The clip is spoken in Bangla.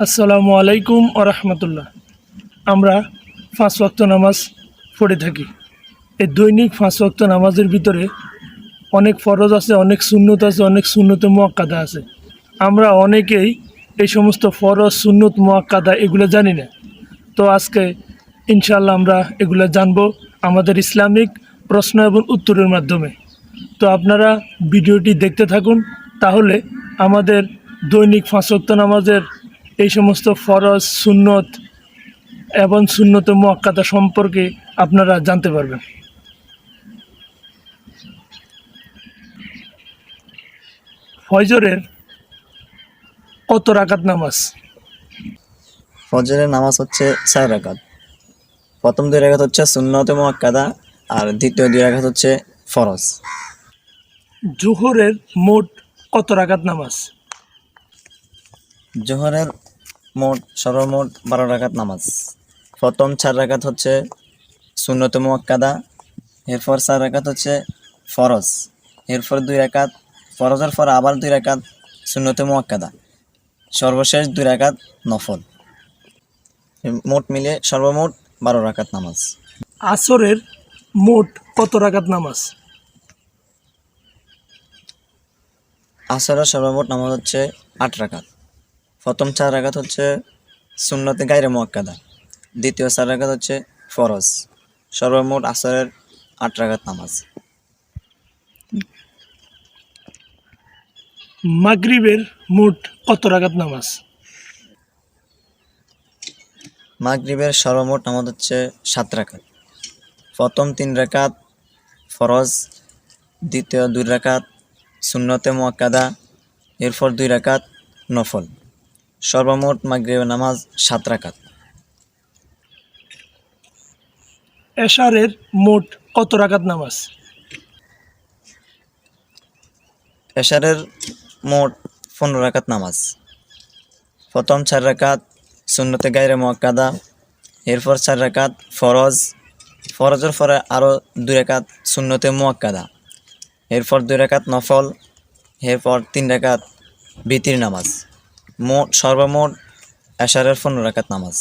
আসসালামু আলাইকুম ও রহমতুল্লাহ। আমরা পাঁচ ওয়াক্ত নামাজ পড়ে থাকি। এই দৈনিক পাঁচ ওয়াক্ত নামাজের ভিতরে অনেক ফরজ আছে, অনেক সুন্নত আছে, অনেক সুন্নত মোয়াক্কাদা আছে। আমরা অনেকেই এই সমস্ত ফরজ, সুন্নত, মোয়াক্কাদা এগুলো জানি না। তো আজকে ইনশাল্লাহ আমরা এগুলো জানব আমাদের ইসলামিক প্রশ্ন এবং উত্তরের মাধ্যমে। তো আপনারা ভিডিওটি দেখতে থাকুন, তাহলে আমাদের দৈনিক ফাঁসক্ত নামাজের এই সমস্ত ফরজ সুন্নত এবং সুন্নত মোয়াক্কাতা সম্পর্কে আপনারা জানতে পারবেন। ফজরের কত রাকাত নামাজ? ফজরের নামাজ হচ্ছে চার রাকাত। প্রথম দুই রাকাত হচ্ছে সুন্নতে মোয়াক্কাদা আর দ্বিতীয় দুই রাকাত হচ্ছে ফরজ। জোহরের মোট কত রাকাত নামাজ? জোহরের মোট সর্বমোট বারো রাকাত নামাজ। প্রথম চার রাকাত হচ্ছে সুন্নতে মোয়াক্কাদা এরপর চার রাকাত হচ্ছে ফরজ। এরপর দুই রাকাত ফরজের পর আবার দুই রাকাত সুন্নতে মোয়াক্কাদা। সর্বশেষ দুই রাকাত নফল। মোট মিলে সর্বমোট বারো রাকাত নামাজ। আসরের মোট কত রাকাত নামাজ? আসরের সর্বমোট নামাজ হচ্ছে আট রাকাত। প্রথম চার রাকাত হচ্ছে সুন্নতে গাইরে মোয়াক্কাদা। দ্বিতীয় চার রাকাত হচ্ছে ফরজ। সর্বমোট আসরের আট রাকাত নামাজ। মাগরিবের মোট কত রাকাত নামাজ? মাগরিবের সর্বমোট নামাজ হচ্ছে সাত রাকাত। প্রথম তিন রাকাত ফরজ দ্বিতীয় দুই রাকাত সুন্নতে মোয়াক্কাদা এরপর দুই রাকাত নফল। সর্বমোট মাগরিবের নামাজ সাত রাকাত। এশারের মোট কত রাকাত নামাজ? এশারের মোট পনেরো রাকাত নামাজ। প্রথম চার রাকাত সুন্নতে গাইরে মোয়াক্কাদা এরপর চার রাকাত ফরজ ফরজের পরে আরও দুই রাকাত সুন্নতে মোয়াক্কাদা এরপর দুই রাকাত নফল এরপর তিন রাকাত বিতির নামাজ। মোট সর্বমোট এশারের পনেরো রাকাত নামাজ।